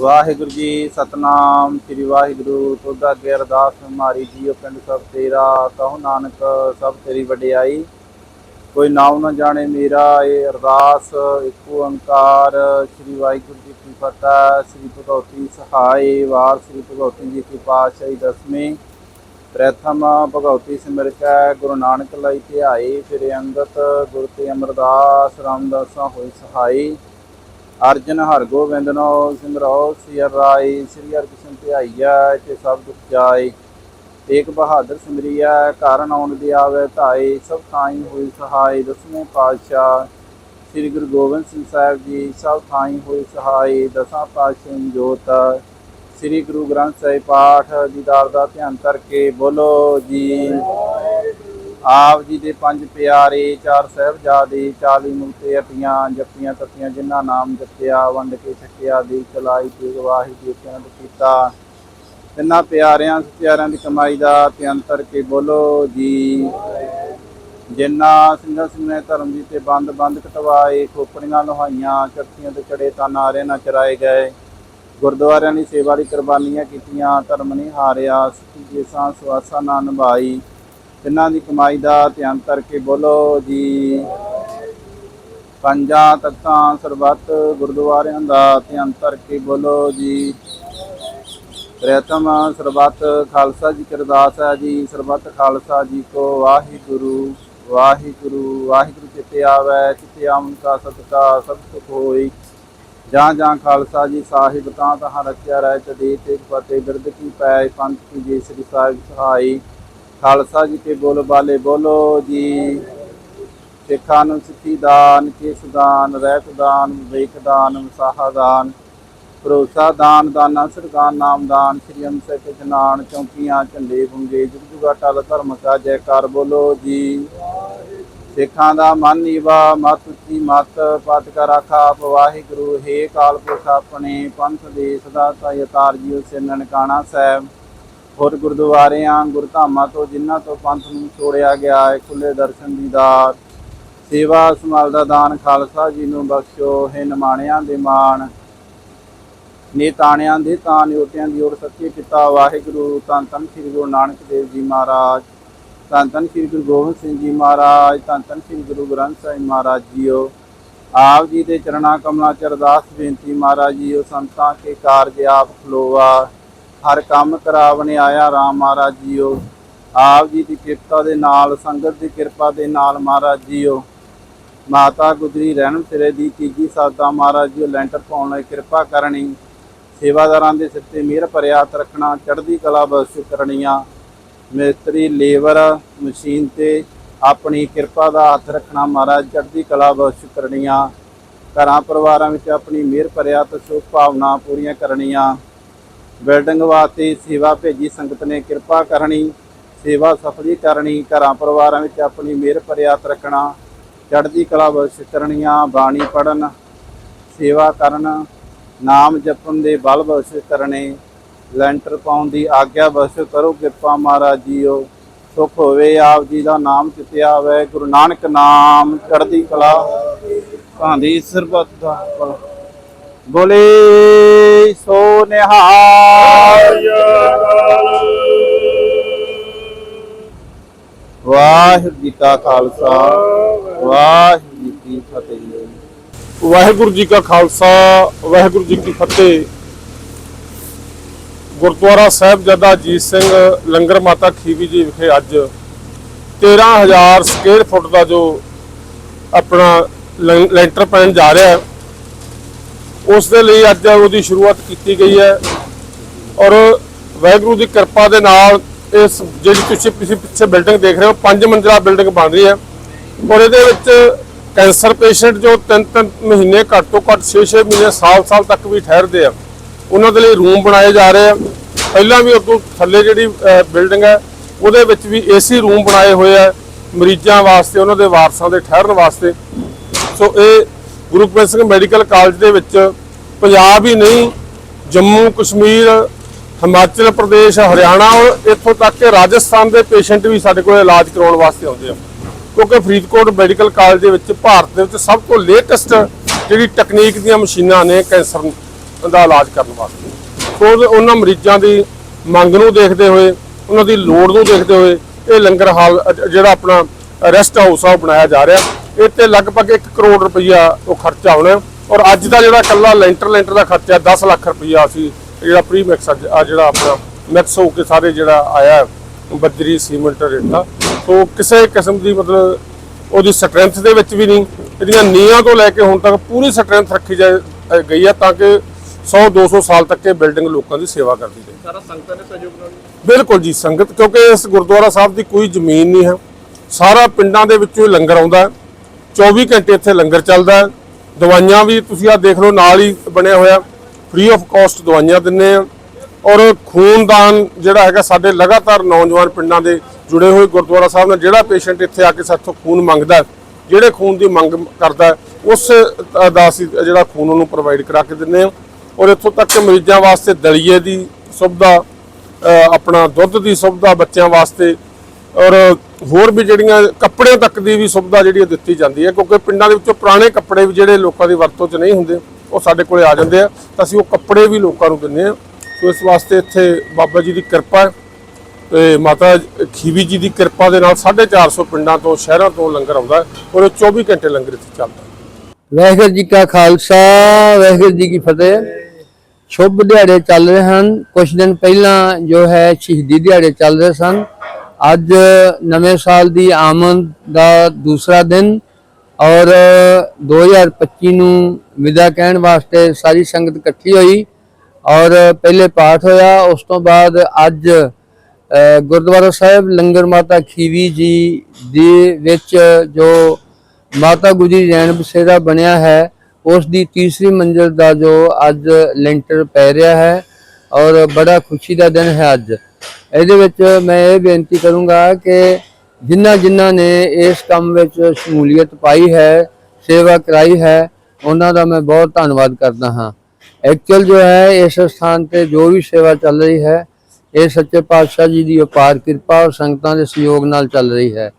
ਵਾਹਿਗੁਰੂ ਜੀ, ਸਤਨਾਮ, ਸ੍ਰੀ ਵਾਹਿਗੁਰੂ ਤੁਦਾ ਅੱਗੇ ਅਰਦਾਸ, ਮਾਰੀ ਜੀਓ ਪਿੰਡ ਸਭ ਤੇਰਾ, ਕਹੋ ਨਾਨਕ ਸਭ ਤੇਰੀ ਵਡਿਆਈ। ਕੋਈ ਨਾਮ ਨਾ ਜਾਣੇ ਮੇਰਾ, ਇਹ ਅਰਦਾਸ, ਇੱਕ ਓੰਕਾਰ, ਸ੍ਰੀ ਵਾਹਿਗੁਰੂ ਜੀ ਕੀ ਫਤਿਹ, ਸ੍ਰੀ ਭਗਵਤੀ ਸਹਾਈ, ਵਾਰ ਸ੍ਰੀ ਭਗਵਤੀ ਜੀ ਕੀ ਪਾਤਸ਼ਾਹੀ ਦਸਵੀਂ। ਪ੍ਰਥਮ ਭਗਵਤੀ ਸਿਮਰ ਕੈ, ਗੁਰੂ ਨਾਨਕ ਲਈ ਧਿਆਈ, ਫਿਰ ਅੰਗਤ ਗੁਰ ਤੇ ਅਮਰਦਾਸ, ਰਾਮਦਾਸਾਂ ਹੋਈ ਸਹਾਈ। ਅਰਜਨ ਹਰਗੋਬਿੰਦ ਹਰਗੋਬਿੰਦਨੋ ਸਿਮਰੋ ਸਿਰ ਰਾਈ ਸ੍ਰੀ ਹਰਿਕ੍ਰਿਸ਼ਨ ਧਿਆਈਆ ਤੇ ਸਭ ਦੁਖ ਜਾਏ। ਏਕ ਬਹਾਦਰ ਸਿਮਰਿਆ, ਕਾਰਨ ਆਉਣ ਦੀ ਆਵੇ ਧਾਈ ਸਭ ਥਾਈ ਹੋਈ ਸਹਾਈ, ਦਸਵੇਂ ਪਾਤਸ਼ਾਹ। ਸ੍ਰੀ ਗੁਰੂ ਗੋਬਿੰਦ ਸਿੰਘ ਸਾਹਿਬ ਜੀ, ਸਭ ਥਾਈ ਹੋਈ ਸਹਾਈ, ਦਸਾਂ ਪਾਤਸ਼ਾਹ ਜੋਤ। ਸ੍ਰੀ ਗੁਰੂ ਗ੍ਰੰਥ ਸਾਹਿਬ ਪਾਠ, ਦੀਦਾਰ ਦਾ ਧਿਆਨ ਕਰਕੇ ਬੋਲੋ ਜੀ। ਆਪ ਜੀ ਦੇ ਪੰਜ ਪਿਆਰੇ, ਚਾਰ ਸਾਹਿਬਜ਼ਾਦੇ 40 ਮੁਕਤੇ ਅਟੀਆਂ ਜੱਪੀਆਂ ਤੱਤੀਆਂ ਜਿਨ੍ਹਾਂ ਨਾਮ ਜਪਿਆ, ਵੰਡ ਕੇ ਛਕਿਆ ਦੀ ਚਲਾਈ ਤੇ ਗਵਾਹੀ ਦੇ ਚੰਦ ਕੀਤਾ। ਤਿੰਨਾਂ ਪਿਆਰਿਆਂ ਸਚਿਆਰਿਆਂ ਦੀ ਕਮਾਈ ਦਾ ਧਿਆਨ ਕਰਕੇ ਬੋਲੋ ਜੀ। ਜਿੰਨਾ ਸਿੰਘਾਂ ਸਿੰਘਾਂ ਧਰਮ ਜੀ ਤੇ ਬੰਦ ਬੰਦ ਕਟਵਾਏ, ਖੋਪੜੀਆਂ ਲੋਹਾਈਆਂ, ਚਰਖੀਆਂ ਤੇ ਚੜੇ ਤਾਂ ਨਾਰੇ ਨਾ ਚਰਾਏ ਗਏ। ਗੁਰਦੁਆਰਿਆਂ ਦੀ ਸੇਵਾ ਦੀ ਕੁਰਬਾਨੀਆਂ ਕੀਤੀਆਂ, ਧਰਮ ਨਹੀਂ ਹਾਰਿਆ, ਸਿੱਖੀ ਜੇਸਾਂ ਸਵਾਸਾਂ ਨਾ ਨਿਭਾਈ। ਤਿੰਨਾਂ ਦੀ ਕਮਾਈ ਦਾ ਧਿਆਨ ਕਰਕੇ ਬੋਲੋ ਜੀ। ਪੰਜਾਂ ਤਖਤਾਂ ਸਰਬੱਤ ਗੁਰਦੁਆਰਿਆਂ ਦਾ ਧਿਆਨ ਕਰਕੇ ਬੋਲੋ ਜੀ। ਪ੍ਰਥਮ ਸਰਬੱਤ ਖਾਲਸਾ ਜੀ ਕਰਦਾਸ ਹੈ ਜੀ। ਸਰਬੱਤ ਖਾਲਸਾ ਜੀ ਕੋ ਵਾਹਿਗੁਰੂ ਵਾਹਿਗੁਰੂ ਵਾਹਿਗੁਰੂ ਚਿਤੇ ਆਵੈ ਚਿਤੇ ਆਮਨ ਕਾ ਸਤਿਕਾ ਸਭ ਸੁਖ ਹੋਈ। ਜਾਂ ਜਾਂ ਖਾਲਸਾ ਜੀ ਸਾਹਿਬ, ਤਾਂ ਤਹਾਂ ਰਚਿਆ ਰਹਿ ਚਦੇ ਤੇ ਫਤਿਹ ਬਿਰਦ ਕੀ ਪੈ, ਪੰਥ ਕੀ ਜੇ ਸ੍ਰੀ ਸਾਹਿਬ ਸਹਾਈ। ਖਾਲਸਾ ਜੀ ਕੇ ਬੋਲ ਬਾਲੇ ਬੋਲੋ ਜੀ। ਸਿੱਖਾਂ ਨੂੰ ਸਿੱਖੀ ਦਾਨ, ਕੇਸ ਦਾਨ, ਰਹਿਤ ਦਾਨ, ਵਿਵੇਕ ਦਾਨ ਵਸਾਹਾ ਦਾਨ, ਭਰੋਸਾ ਦਾਨ, ਦਾਨਾ ਸਰਦਾਨ ਨਾਮ ਦਾਨ, ਸ੍ਰੀ ਅੰਮ੍ਰਿਤਸਰ ਕੇ ਚੌਂਕੀਆਂ, ਝੰਡੇ ਬੁੰਗੇ, ਜੁਗ ਟਲ ਧਰਮ ਕਾ ਜੈਕਾਰ ਬੋਲੋ ਜੀ। ਸਿੱਖਾਂ ਦਾ ਮਨ ਨੀਵਾ, ਮਤ ਉੱਚੀ ਮਤ ਪਤ ਕਰ ਆਖਾ ਵਾਹਿਗੁਰੂ, ਹੈ ਕਾਲ ਪੁਰਖ ਆਪਣੇ, ਪੰਥ ਦੇ ਸਦਾ ਤਾਇ ਅਤਾਰ ਜੀਉ ਸੇ ਨਨਕਾਣਾ ਸਾਹਿਬ। ਹੋਰ ਗੁਰਦੁਆਰਿਆਂ, ਗੁਰਧਾਮਾਂ ਤੋਂ ਜਿਨ੍ਹਾਂ ਤੋਂ ਪੰਥ ਨੂੰ ਛੋੜਿਆ ਗਿਆ ਹੈ ਖੁੱਲੇ ਦਰਸ਼ਨ ਦੀ ਦਾਤ, ਸੇਵਾ ਸੰਭਾਲ ਦਾ ਦਾਨ, ਖਾਲਸਾ ਜੀ ਨੂੰ ਬਖਸ਼ੋ ਹੈ ਨਿਮਾਣਿਆਂ ਦੇ ਮਾਣ ਨੇਤਾਣਿਆਂ ਦੇ ਤਾਂ ਨਿਉਟਿਆਂ ਦੀ ਓੜ ਸੱਚੇ ਪਿਤਾ ਵਾਹਿਗੁਰੂ, ਧੰਨ ਧੰਨ ਸ੍ਰੀ ਗੁਰੂ ਨਾਨਕ ਦੇਵ ਜੀ ਮਹਾਰਾਜ, ਧੰਨ ਧੰਨ ਸ੍ਰੀ ਗੁਰੂ ਗੋਬਿੰਦ ਸਿੰਘ ਜੀ ਮਹਾਰਾਜ, ਧੰਨ ਧੰਨ ਸ੍ਰੀ ਗੁਰੂ ਗ੍ਰੰਥ ਸਾਹਿਬ ਮਹਾਰਾਜ ਜੀਓ। ਆਪ ਜੀ ਦੇ ਚਰਣਾ ਕਮਲਾਂ ਚ ਅਰਦਾਸ ਬੇਨਤੀ ਮਹਾਰਾਜ ਜੀਓ, ਸੰਤਾਂ ਕੇ ਕਾਰਜ ਆਪ ਖਲੋਵਾ ਹਰ ਕੰਮ ਕਰਾਵਣੇ ਆਇਆ ਰਾਮ ਮਹਾਰਾਜ ਜੀਓ। ਆਪ ਜੀ ਦੀ ਕਿਰਪਾ ਦੇ ਨਾਲ, ਸੰਗਤ ਦੀ ਕਿਰਪਾ ਦੇ ਨਾਲ ਮਹਾਰਾਜ ਜੀਓ। ਮਾਤਾ ਗੁਜਰੀ ਰਹਿਣ ਸਿਰੇ ਦੀ ਤੀਜੀ ਸਾਦਾ ਮਹਾਰਾਜ ਜੀ ਲੈਂਟਰ ਪਾਉਣ ਲਈ ਕਿਰਪਾ ਕਰਨੀ। ਸੇਵਾਦਾਰਾਂ ਦੇ ਸਿਰ ਤੇ ਮਿਹਰ ਭਰਿਆ ਹੱਥ ਰੱਖਣਾ, ਚੜ੍ਹਦੀ ਕਲਾ ਬਸ ਕਰਨੀਆਂ। ਮਿਸਤਰੀ, ਲੇਬਰ, ਮਸ਼ੀਨ ਤੇ ਆਪਣੀ ਕਿਰਪਾ ਦਾ ਹੱਥ ਰੱਖਣਾ ਮਹਾਰਾਜ, ਚੜ੍ਹਦੀ ਕਲਾ ਬਸ ਕਰਨੀਆਂ। ਘਰਾਂ ਪਰਿਵਾਰਾਂ ਵਿੱਚ ਆਪਣੀ ਮਿਹਰ ਭਰਿਆ ਤੇ ਸੁਖ ਭਾਵਨਾ ਪੂਰੀਆਂ ਕਰਨੀਆਂ। ਬਿਲਡਿੰਗ ਵਾਸਤੇ ਸੇਵਾ ਭੇਜੀ, ਸੰਗਤ ਨੇ ਕਿਰਪਾ ਕਰਨੀ, ਸੇਵਾ ਸਫਲੀ ਕਰਨੀ, ਘਰਾਂ ਪਰਿਵਾਰਾਂ ਵਿੱਚ ਆਪਣੀ ਮਿਹਰ ਭਰਿਆ ਰੱਖਣਾ, ਚੜ੍ਹਦੀ ਕਲਾ ਬਖਸ਼ ਕਰਨੀਆਂ, ਬਾਣੀ ਪੜਨ ਸੇਵਾ ਕਰਨ, ਨਾਮ ਜਪਣ ਦੇ ਬਲ ਬਖਸ਼ ਕਰਨੇ, ਲੈਂਟਰ ਪਾਉਣ ਦੀ ਆਗਿਆ ਬਖਸ਼ ਕਰੋ, ਕਿਰਪਾ ਮਹਾਰਾਜ ਜੀਓ, ਸੁਖ ਹੋਵੇ, ਆਪ ਜੀ ਦਾ ਨਾਮ ਚਿਤਿਆ ਹੋਵੇ, ਗੁਰੂ ਨਾਨਕ ਨਾਮ, ਚੜ੍ਹਦੀ ਕਲਾ ਭਾਂਦੀ ਸਰਬੱਤ ਦਾ ਬੋਲੇ ਸੋ ਨਿਹਾਲ ਵਾਹਿਗੁਰੂ ਜੀ ਕਾ ਖਾਲਸਾ, ਵਾਹਿਗੁਰੂ ਜੀ ਕੀ ਫਤਿਹ। ਵਾਹਿਗੁਰੂ ਜੀ ਕਾ ਖਾਲਸਾ, ਵਾਹਿਗੁਰੂ ਜੀ ਕੀ ਫਤਿਹ। ਗੁਰਦੁਆਰਾ ਸਾਹਿਬ ਜਦਾ ਅਜੀਤ ਸਿੰਘ ਲੰਗਰ ਮਾਤਾ ਖੀਵੀ ਜੀ ਵਿਖੇ ਅੱਜ 13000 ਸਕੁਅਰ ਫੁੱਟ ਦਾ ਜੋ ਆਪਣਾ ਲੈਂਟਰ ਪੈਣ ਜਾ ਰਿਹਾ ਹੈ ਉਸ ਦੇ ਲਈ ਅੱਜ ਉਹਦੀ ਸ਼ੁਰੂਆਤ ਕੀਤੀ ਗਈ ਹੈ। ਔਰ ਵਾਹਿਗੁਰੂ ਦੀ ਕਿਰਪਾ ਦੇ ਨਾਲ ਇਸ ਜਿਹੜੀ ਤੁਸੀਂ ਪਿੱਛੇ ਪਿੱਛੇ ਬਿਲਡਿੰਗ ਦੇਖ ਰਹੇ ਹੋ, ਪੰਜ ਮੰਜਲਾ ਬਿਲਡਿੰਗ ਬਣ ਰਹੀ ਹੈ। ਔਰ ਇਹਦੇ ਵਿੱਚ ਕੈਂਸਰ ਪੇਸ਼ੈਂਟ ਜੋ ਤਿੰਨ ਤਿੰਨ ਮਹੀਨੇ ਘੱਟ ਤੋਂ ਘੱਟ 6-6 ਮਹੀਨੇ ਸਾਲ-ਸਾਲ ਤੱਕ ਵੀ ਠਹਿਰਦੇ ਆ, ਉਹਨਾਂ ਦੇ ਲਈ ਰੂਮ ਬਣਾਏ ਜਾ ਰਹੇ ਆ। ਪਹਿਲਾਂ ਵੀ ਅੱਗੋਂ ਥੱਲੇ ਜਿਹੜੀ ਬਿਲਡਿੰਗ ਹੈ, ਉਹਦੇ ਵਿੱਚ ਵੀ ਏਸੀ ਰੂਮ ਬਣਾਏ ਹੋਏ ਆ ਮਰੀਜ਼ਾਂ ਵਾਸਤੇ, ਉਹਨਾਂ ਦੇ ਵਾਰਸਾਂ ਦੇ ਠਹਿਰਨ ਵਾਸਤੇ। ਸੋ ਇਹ ਗੁਰੂ ਗੋਬਿੰਦ ਸਿੰਘ ਮੈਡੀਕਲ ਕਾਲਜ ਦੇ ਵਿੱਚ ਪੰਜਾਬ ਹੀ ਨਹੀਂ, ਜੰਮੂ, ਕਸ਼ਮੀਰ, ਹਿਮਾਚਲ ਪ੍ਰਦੇਸ਼, ਹਰਿਆਣਾ ਔਰ ਇੱਥੋਂ ਤੱਕ ਕਿ ਰਾਜਸਥਾਨ ਦੇ ਪੇਸ਼ੈਂਟ ਵੀ ਸਾਡੇ ਕੋਲ ਇਲਾਜ ਕਰਾਉਣ ਵਾਸਤੇ ਆਉਂਦੇ ਆ। ਕਿਉਂਕਿ ਫਰੀਦਕੋਟ ਮੈਡੀਕਲ ਕਾਲਜ ਦੇ ਵਿੱਚ ਭਾਰਤ ਦੇ ਵਿੱਚ ਸਭ ਤੋਂ ਲੇਟੈਸਟ ਜਿਹੜੀ ਟੈਕਨੀਕ ਦੀਆਂ ਮਸ਼ੀਨਾਂ ਨੇ ਕੈਂਸਰ ਦਾ ਇਲਾਜ ਕਰਨ ਵਾਸਤੇ। ਸੋ ਉਹਨਾਂ ਮਰੀਜ਼ਾਂ ਦੀ ਮੰਗ ਨੂੰ ਦੇਖਦੇ ਹੋਏ, ਉਹਨਾਂ ਦੀ ਲੋੜ ਨੂੰ ਦੇਖਦੇ ਹੋਏ ਇਹ ਲੰਗਰ ਹਾਲ ਜਿਹੜਾ ਆਪਣਾ ਰੈਸਟ ਹਾਊਸ ਆ ਉਹ ਬਣਾਇਆ ਜਾ ਰਿਹਾ। ਇਹ ਤੇ ਲਗਭਗ 1 ਕਰੋੜ ਰੁਪਈਆ ਉਹ ਖਰਚਾ ਆਉਣਾ ਹੈ। ਔਰ ਅੱਜ ਦਾ ਜਿਹੜਾ ਕੱਲਾ ਲੈਂਟਰ ਲੈਂਟਰ ਦਾ ਖਰਚਾ 10 ਲੱਖ ਰੁਪਈਆ ਸੀ ਜਿਹੜਾ ਪ੍ਰੀ ਮਿਕਸ ਆ ਜਿਹੜਾ ਆਪਣਾ ਮਿਕਸ ਹੋ ਕੇ ਸਾਰੇ ਜਿਹੜਾ ਆਇਆ ਬੱਜਰੀ ਸੀਮੈਂਟ ਰੇਤਾ। ਸੋ ਕਿਸੇ ਕਿਸਮ ਦੀ ਮਤਲਬ ਉਹਦੀ ਸਟਰੈਂਥ ਦੇ ਵਿੱਚ ਵੀ ਨਹੀਂ ਇਹਦੀਆਂ ਨੀਹਾਂ ਤੋਂ ਲੈ ਕੇ ਹੁਣ ਤੱਕ ਪੂਰੀ ਸਟਰੈਂਥ ਰੱਖੀ ਜਾ ਗਈ ਹੈ ਤਾਂ ਕਿ 100 200 ਸਾਲ ਤੱਕ ਇਹ ਬਿਲਡਿੰਗ ਲੋਕਾਂ ਦੀ ਸੇਵਾ ਕਰਦੀ ਰਹੇ। ਸਾਰਾ ਸੰਗਤਾਂ ਦੇ ਸਹਿਯੋਗ ਨਾਲ ਬਿਲਕੁਲ ਜੀ ਸੰਗਤ ਕਿਉਂਕਿ ਇਸ ਗੁਰਦੁਆਰਾ ਸਾਹਿਬ ਦੀ ਕੋਈ ਜ਼ਮੀਨ ਨਹੀਂ ਹੈ। ਸਾਰਾ ਪਿੰਡਾਂ ਦੇ ਵਿੱਚੋਂ ਲੰਗਰ ਆਉਂਦਾ ਹੈ। 24 ਘੰਟੇ ਇੱਥੇ ਲੰਗਰ ਚੱਲਦਾ ਦਵਾਈਆਂ ਵੀ ਤੁਸੀਂ ਆ ਦੇਖ ਲਓ, ਨਾਲ ਹੀ ਬਣਿਆ ਹੋਇਆ। ਫ੍ਰੀ ਆਫ ਕਾਸਟ ਦਵਾਈਆਂ ਦਿੰਨੇ ਆ ਔਰ ਖੂਨਦਾਨ ਜਿਹੜਾ ਹੈਗਾ, ਸਾਡੇ ਲਗਾਤਾਰ ਨੌਜਵਾਨ ਪਿੰਡਾਂ ਦੇ ਜੁੜੇ ਹੋਏ ਗੁਰਦੁਆਰਾ ਸਾਹਿਬ ਨਾਲ, ਜਿਹੜਾ ਪੇਸ਼ੈਂਟ ਇੱਥੇ ਆ ਕੇ ਸਾਥੋਂ ਖੂਨ ਮੰਗਦਾ ਜਿਹੜੇ ਖੂਨ ਦੀ ਮੰਗ ਕਰਦਾ ਉਸ ਦਾ ਅਸੀਂ ਜਿਹੜਾ ਖੂਨ ਉਹਨੂੰ ਪ੍ਰੋਵਾਈਡ ਕਰਾ ਕੇ ਦਿੰਨੇ ਆ ਔਰ ਇੱਥੋਂ ਤੱਕ ਕਿ ਮਰੀਜ਼ਾਂ ਵਾਸਤੇ ਦਲੀਏ ਦੀ ਸੁਵਿਧਾ ਆਪਣਾ ਦੁੱਧ ਦੀ ਸੁਵਿਧਾ ਬੱਚਿਆਂ ਵਾਸਤੇ ਔਰ ਹੋਰ ਵੀ ਜਿਹੜੀਆਂ ਕੱਪੜਿਆਂ ਤੱਕ ਦੀ ਵੀ ਸੁਵਿਧਾ ਜਿਹੜੀ ਹੈ ਦਿੱਤੀ ਜਾਂਦੀ ਹੈ, ਕਿਉਂਕਿ ਪਿੰਡਾਂ ਦੇ ਵਿੱਚੋਂ ਪੁਰਾਣੇ ਕੱਪੜੇ ਵੀ ਜਿਹੜੇ ਲੋਕਾਂ ਦੀ ਵਰਤੋਂ 'ਚ ਨਹੀਂ ਹੁੰਦੇ, ਉਹ ਸਾਡੇ ਕੋਲੇ ਆ ਜਾਂਦੇ ਆ। ਤਾਂ ਅਸੀਂ ਉਹ ਕੱਪੜੇ ਵੀ ਲੋਕਾਂ ਨੂੰ ਦਿੰਦੇ ਆ ਸੋ ਇਸ ਵਾਸਤੇ ਇੱਥੇ ਬਾਬਾ ਜੀ ਦੀ ਕਿਰਪਾ ਹੈ ਤੇ ਮਾਤਾ ਖੀਵੀ ਜੀ ਦੀ ਕਿਰਪਾ ਦੇ ਨਾਲ 450 ਪਿੰਡਾਂ ਤੋਂ, ਸ਼ਹਿਰਾਂ ਤੋਂ ਲੰਗਰ ਆਉਂਦਾ ਔਰ ਇਹ 24 ਘੰਟੇ ਲੰਗਰ ਇੱਥੇ ਚੱਲਦਾ ਵਾਹਿਗੁਰੂ ਜੀ ਕਾ ਖਾਲਸਾ, ਵਾਹਿਗੁਰੂ ਜੀ ਕੀ ਫਤਿਹ। ਸ਼ੁਭ ਦਿਹਾੜੇ ਚੱਲ ਰਹੇ ਹਨ। ਕੁਝ ਦਿਨ ਪਹਿਲਾਂ ਜੋ ਹੈ ਸ਼ਹੀਦੀ ਦਿਹਾੜੇ ਚੱਲ ਰਹੇ ਸਨ। ਅੱਜ ਨਵੇਂ ਸਾਲ ਦੀ ਆਮਦ ਦਾ ਦੂਸਰਾ ਦਿਨ ਔਰ 2025 ਨੂੰ ਵਿਦਾ ਕਹਿਣ ਵਾਸਤੇ ਸਾਰੀ ਸੰਗਤ ਇਕੱਠੀ ਹੋਈ ਔਰ ਪਹਿਲੇ ਪਾਠ ਹੋਇਆ, ਉਸ ਤੋਂ ਬਾਅਦ ਅੱਜ ਗੁਰਦੁਆਰਾ ਸਾਹਿਬ ਲੰਗਰ ਮਾਤਾ ਖੀਵੀ ਜੀ ਦੇ ਵਿੱਚ ਜੋ ਮਾਤਾ ਗੁਜਰੀ ਰੈਣ ਬਸੇਰਾ ਬਣਿਆ ਹੈ, ਉਸ ਦੀ ਤੀਸਰੀ ਮੰਜ਼ਿਲ ਦਾ ਜੋ ਅੱਜ ਲੈਂਟਰ ਪੈ ਰਿਹਾ ਹੈ ਔਰ ਬੜਾ ਖੁਸ਼ੀ ਦਾ ਦਿਨ ਹੈ ਅੱਜ। ਇਹਦੇ ਵਿੱਚ ਮੈਂ ਇਹ ਬੇਨਤੀ ਕਰੂੰਗਾ ਕਿ ਜਿਨ੍ਹਾਂ ਜਿਨ੍ਹਾਂ ਨੇ ਇਸ ਕੰਮ ਵਿੱਚ ਸ਼ਮੂਲੀਅਤ ਪਾਈ ਹੈ, ਸੇਵਾ ਕਰਾਈ ਹੈ, ਉਹਨਾਂ ਦਾ ਮੈਂ ਬਹੁਤ ਧੰਨਵਾਦ ਕਰਦਾ ਹਾਂ। ਐਕਚੁਅਲ ਜੋ ਹੈ, ਇਸ ਸਥਾਨ ਤੇ ਜੋ ਵੀ ਸੇਵਾ ਚੱਲ ਰਹੀ ਹੈ, ਇਹ ਸੱਚੇ ਪਾਤਸ਼ਾਹ ਜੀ ਦੀ ਅਪਾਰ ਕਿਰਪਾ ਔਰ ਸੰਗਤਾਂ ਦੇ ਸਹਿਯੋਗ ਨਾਲ ਚੱਲ ਰਹੀ ਹੈ।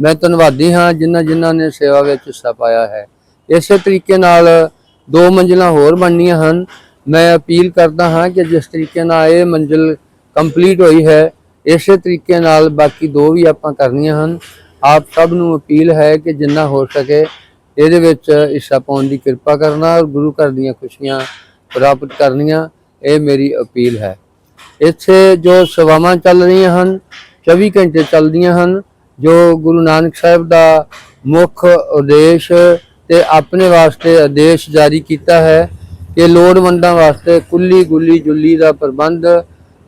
ਮੈਂ ਧੰਨਵਾਦੀ ਹਾਂ ਜਿਨ੍ਹਾਂ ਜਿਨ੍ਹਾਂ ਨੇ ਸੇਵਾ ਵਿੱਚ ਹਿੱਸਾ ਪਾਇਆ ਹੈ। ਇਸੇ ਤਰੀਕੇ ਨਾਲ ਦੋ ਮੰਜ਼ਿਲਾਂ ਹੋਰ ਬਣਨੀਆਂ ਹਨ। ਮੈਂ ਅਪੀਲ ਕਰਦਾ ਹਾਂ ਕਿ ਜਿਸ ਤਰੀਕੇ ਨਾਲ ਇਹ ਮੰਜ਼ਿਲ ਕੰਪਲੀਟ ਹੋਈ ਹੈ। ਇਸੇ ਤਰੀਕੇ ਨਾਲ ਬਾਕੀ ਦੋ ਵੀ ਆਪਾਂ ਕਰਨੀਆਂ ਹਨ। ਆਪ ਸਭ ਨੂੰ ਅਪੀਲ ਹੈ ਕਿ ਜਿੰਨਾ ਹੋ ਸਕੇ ਇਹਦੇ ਵਿੱਚ ਹਿੱਸਾ ਪਾਉਣ ਦੀ ਕਿਰਪਾ ਕਰਨਾ ਔਰ ਗੁਰੂ ਘਰ ਦੀਆਂ ਖੁਸ਼ੀਆਂ ਪ੍ਰਾਪਤ ਕਰਨੀਆਂ, ਇਹ ਮੇਰੀ ਅਪੀਲ ਹੈ। ਇੱਥੇ ਜੋ ਸੇਵਾਵਾਂ ਚੱਲ ਰਹੀਆਂ ਹਨ 24 ਘੰਟੇ ਚੱਲਦੀਆਂ ਹਨ, ਜੋ ਗੁਰੂ ਨਾਨਕ ਸਾਹਿਬ ਦਾ ਮੁੱਖ ਉਦੇਸ਼ ਤੇ ਆਪਣੇ ਵਾਸਤੇ ਆਦੇਸ਼ ਜਾਰੀ ਕੀਤਾ ਹੈ ਕਿ ਲੋੜਵੰਦਾਂ ਵਾਸਤੇ ਕੁੱਲੀ ਗੁੱਲੀ ਜੁੱਲੀ ਦਾ ਪ੍ਰਬੰਧ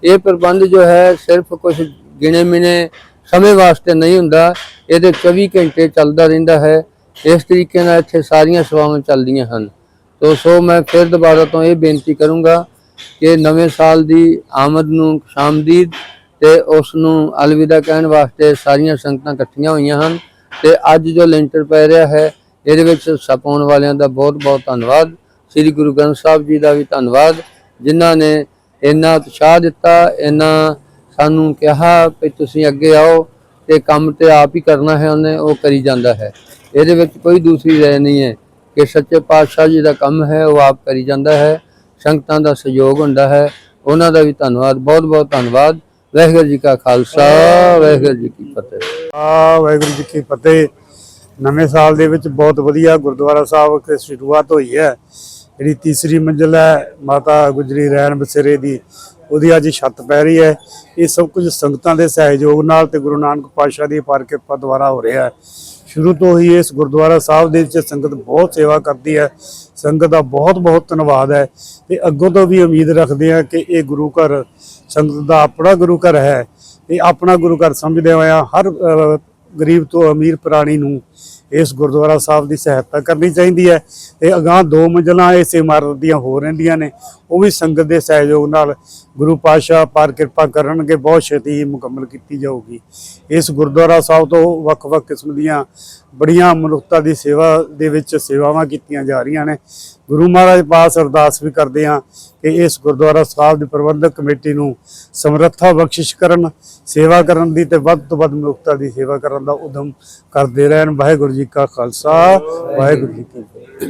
ਇਹ ਪ੍ਰਬੰਧ ਜੋ ਹੈ ਸਿਰਫ ਕੁਝ ਗਿਣੇ ਮਿਣੇ ਸਮੇਂ ਵਾਸਤੇ ਨਹੀਂ ਹੁੰਦਾ, ਇਹਦੇ 24 ਘੰਟੇ ਚੱਲਦਾ ਰਹਿੰਦਾ ਹੈ। ਇਸ ਤਰੀਕੇ ਨਾਲ ਇੱਥੇ ਸਾਰੀਆਂ ਸੇਵਾਵਾਂ ਚੱਲਦੀਆਂ ਹਨ। ਤੋ ਸੋ ਮੈਂ ਫਿਰ ਦੁਬਾਰਾ ਤੋਂ ਇਹ ਬੇਨਤੀ ਕਰੂੰਗਾ ਕਿ ਨਵੇਂ ਸਾਲ ਦੀ ਆਮਦ ਨੂੰ ਸ਼ਾਮਦੀਦ ਤੇ ਉਸ ਨੂੰ ਅਲਵਿਦਾ ਕਹਿਣ ਵਾਸਤੇ ਸਾਰੀਆਂ ਸੰਗਤਾਂ ਇਕੱਠੀਆਂ ਹੋਈਆਂ ਹਨ ਤੇ ਅੱਜ ਜੋ ਲੈਂਟਰ ਪੈ ਰਿਹਾ ਹੈ, ਇਹਦੇ ਵਿੱਚ ਸਪਾਉਣ ਵਾਲਿਆਂ ਦਾ ਬਹੁਤ ਬਹੁਤ ਧੰਨਵਾਦ। ਸ੍ਰੀ ਗੁਰੂ ਗ੍ਰੰਥ ਸਾਹਿਬ ਜੀ ਦਾ ਵੀ ਧੰਨਵਾਦ, ਜਿਨ੍ਹਾਂ ਨੇ ਇੰਨਾ ਉਤਸ਼ਾਹ ਦਿੱਤਾ, ਇੰਨਾ ਸਾਨੂੰ ਕਿਹਾ ਕਿ ਤੁਸੀਂ ਅੱਗੇ ਆਓ ਤੇ ਕੰਮ ਤੇ ਆਪ ਹੀ ਕਰਨਾ ਹੈ, ਉਹਨੇ ਉਹ ਕਰੀ ਜਾਂਦਾ ਹੈ। ਇਹਦੇ ਵਿੱਚ ਕੋਈ ਦੂਸਰੀ ਰਾਏ ਨਹੀਂ ਹੈ ਕਿ ਸੱਚੇ ਪਾਤਸ਼ਾਹ ਜੀ ਦਾ ਕੰਮ ਹੈ, ਉਹ ਆਪ ਕਰੀ ਜਾਂਦਾ ਹੈ, ਸੰਗਤਾਂ ਦਾ ਸਹਿਯੋਗ ਹੁੰਦਾ ਹੈ। ਉਹਨਾਂ ਦਾ ਵੀ ਧੰਨਵਾਦ ਬਹੁਤ ਬਹੁਤ ਧੰਨਵਾਦ। ਵਾਹਿਗੁਰੂ ਜੀ ਕਾ ਖਾਲਸਾ, ਵਾਹਿਗੁਰੂ ਜੀ ਕੀ ਫਤਿਹ। ਆ ਵਾਹਿਗੁਰੂ ਜੀ ਕੀ ਫਤਿਹ। ਨਵੇਂ ਸਾਲ ਦੇ ਵਿੱਚ ਬਹੁਤ ਵਧੀਆ ਗੁਰਦੁਆਰਾ ਸਾਹਿਬ ਤੇ ਸ਼ੁਰੂਆਤ ਹੋਈ ਹੈ। ਜਿਹੜੀ ਤੀਸਰੀ ਮੰਜ਼ਿਲ ਹੈ, ਮਾਤਾ ਗੁਜਰੀ ਰੈਣ ਬਸੇਰੇ ਦੀ, ਉਹਦੀ ਅੱਜ ਛੱਤ ਪੈ ਰਹੀ ਹੈ। ਇਹ ਸਭ ਕੁਝ ਸੰਗਤਾਂ ਦੇ ਸਹਿਯੋਗ ਨਾਲ ਤੇ ਗੁਰੂ ਨਾਨਕ ਪਾਤਸ਼ਾਹ ਦੀ ਅਪਾਰ ਕਿਰਪਾ ਦੁਆਰਾ ਹੋ ਰਿਹਾ ਹੈ। ਸ਼ੁਰੂ ਤੋਂ ਹੀ ਇਸ ਗੁਰਦੁਆਰਾ ਸਾਹਿਬ ਦੇ ਵਿੱਚ ਸੰਗਤ ਬਹੁਤ ਸੇਵਾ ਕਰਦੀ ਹੈ। ਸੰਗਤ ਦਾ ਬਹੁਤ ਬਹੁਤ ਧੰਨਵਾਦ ਹੈ ਤੇ ਅੱਗੋਂ ਤੋਂ ਵੀ ਉਮੀਦ ਰੱਖਦੇ ਹਾਂ ਕਿ ਇਹ ਗੁਰੂ ਘਰ ਸੰਗਤ ਦਾ ਆਪਣਾ ਗੁਰੂ ਘਰ ਹੈ। ਇਹ ਆਪਣਾ ਗੁਰੂ ਘਰ ਸਮਝਦੇ ਹੋਇਆ ਹਰ ਗਰੀਬ ਤੋਂ ਅਮੀਰ ਪ੍ਰਾਣੀ ਨੂੰ ਇਸ ਗੁਰਦੁਆਰਾ ਸਾਹਿਬ ਦੀ ਸਹਾਇਤਾ ਕਰਨੀ ਚਾਹੀਦੀ ਹੈ ਤੇ ਅਗਾਂਹ ਦੋ ਮੰਜ਼ਲਾਂ ਇਸ ਇਮਾਰਤ ਦੀਆਂ ਹੋ ਰਹਿੰਦੀਆਂ ਨੇ, ਉਹ ਵੀ ਸੰਗਤ ਦੇ ਸਹਿਯੋਗ ਨਾਲ ਗੁਰੂ ਪਾਤਸ਼ਾਹ ਪਾਰ ਕਿਰਪਾ ਕਰਨਗੇ, ਬਹੁਤ ਛੇਤੀ ਹੀ ਮੁਕੰਮਲ ਕੀਤੀ ਜਾਊਗੀ। ਇਸ ਗੁਰਦੁਆਰਾ ਸਾਹਿਬ ਤੋਂ ਵੱਖ-ਵੱਖ ਕਿਸਮ ਦੀਆਂ ਬੜੀਆਂ ਮਨੁੱਖਤਾ ਦੀ ਸੇਵਾ ਦੇ ਵਿੱਚ ਸੇਵਾਵਾਂ ਕੀਤੀਆਂ ਜਾ ਰਹੀਆਂ ਨੇ ਗੁਰੂ ਮਹਾਰਾਜ ਪਾਸ ਅਰਦਾਸ ਵੀ ਕਰਦੇ ਹਾਂ ਕਿ ਇਸ ਗੁਰਦੁਆਰਾ ਸਾਹਿਬ ਦੀ ਪ੍ਰਬੰਧਕ ਕਮੇਟੀ ਨੂੰ ਸਮਰੱਥਾ ਬਖਸ਼ਿਸ਼ ਕਰਨ, ਸੇਵਾ ਕਰਨ ਦੀ ਤੇ ਵੱਧ ਤੋਂ ਵੱਧ ਮਨੁੱਖਤਾ ਦੀ ਸੇਵਾ ਕਰਨ ਦਾ ਉਦਮ ਕਰਦੇ ਰਹਿਣ। ਵਾਹਿਗੁਰੂ ਜੀ ਕਾ ਖਾਲਸਾ, ਵਾਹਿਗੁਰੂ ਜੀ ਕੀ ਫਤਿਹ।